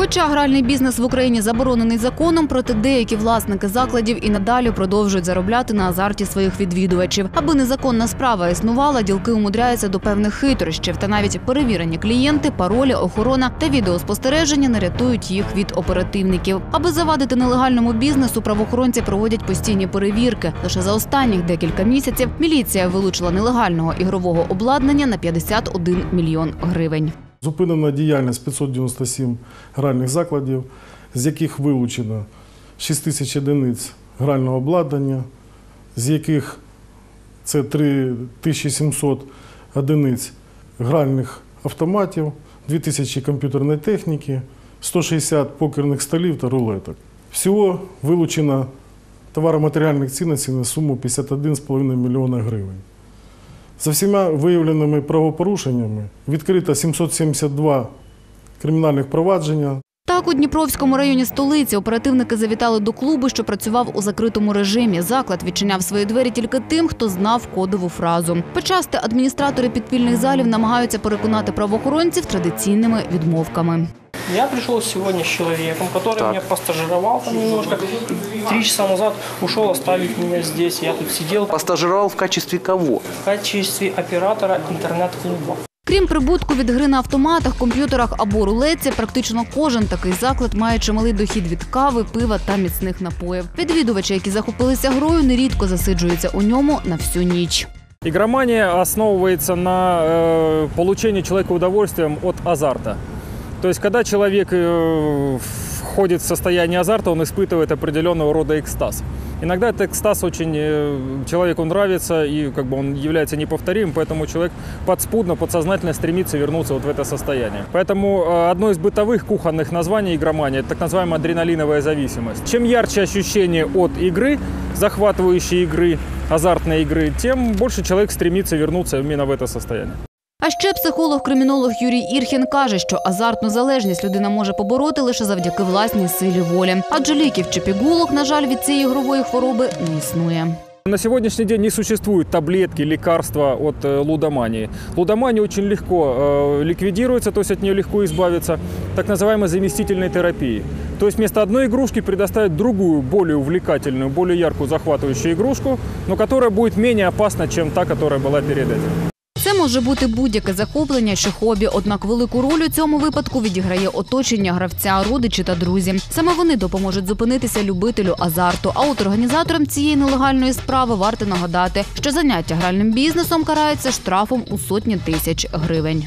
Хоча гральний бізнес в Україні заборонений законом, проте деякі власники закладів і надалі продовжують заробляти на азарті своїх відвідувачів. Аби незаконна справа існувала, ділки умудряються до певних хитрощів, та навіть перевірені клієнти, паролі, охорона та відеоспостереження не рятують їх від оперативників. Аби завадити нелегальному бізнесу, правоохоронці проводять постійні перевірки. Лише за останніх декілька місяців міліція вилучила нелегального ігрового обладнання на 51 мільйон гривень. Зупинена діяльність 597 гральних закладів, з яких вилучено 6 тисяч одиниць грального обладнання, з яких це 3700 одиниць гральних автоматів, 2000 комп'ютерної техніки, 160 покерних столів та рулеток. Всього вилучено товароматеріальних цінностей на суму 51,5 мільйона гривень. За всіма виявленими правопорушеннями відкрито 772 кримінальних провадження. Так, у Дніпровському районі столиці оперативники завітали до клубу, що працював у закритому режимі. Заклад відчиняв свої двері тільки тим, хто знав кодову фразу. Почасти адміністратори підпільних залів намагаються переконати правоохоронців традиційними відмовками. Я пришел сегодня с человеком, который Так. меня постажировал там немножко. Три часа назад ушел оставить меня здесь. Я тут сидел Постажировал в качестве кого? в качестве оператора интернет-клуба. Крім прибутку від гри на автоматах, комп'ютерах або рулетці, практично кожен такий заклад має чималий дохід від кави, пива та міцних напоїв. Відвідувачі, які захопилися грою, нерідко засиджуються у ньому на всю ніч. Игромания основывается на э, получении человека удовольствием от азарта. То есть, когда человек э, входит в состояние азарта, он испытывает определенного рода экстаз. Иногда этот экстаз очень э, человеку нравится, и как бы он является неповторимым, поэтому человек подспудно, подсознательно стремится вернуться вот в это состояние. Поэтому э, одно из бытовых кухонных названий игромания – это так называемая адреналиновая зависимость. Чем ярче ощущение от игры, захватывающей игры, азартной игры, тем больше человек стремится вернуться именно в это состояние. А ще психолог-кримінолог Юрій Ірхін каже, що азартну залежність людина може побороти лише завдяки власній силі волі. Адже ліків чи пігулок, на жаль, від цієї ігрової хвороби не існує. На сегодняшний день не существует таблетки, лекарства от э, лудомании. Лудомания очень легко э, ликвидируется, то есть от нее легко избавиться, так называемой заместительной терапией. То есть вместо одной игрушки предоставить другую, более увлекательную, более яркую, захватывающую игрушку, но которая будет менее опасна, чем та, которая была перед этим. Може бути будь-яке захоплення чи хобі, однак велику роль у цьому випадку відіграє оточення гравця, родичі та друзі. Саме вони допоможуть зупинитися любителю азарту. А от організаторам цієї нелегальної справи варто нагадати, що заняття гральним бізнесом карається штрафом у сотні тисяч гривень.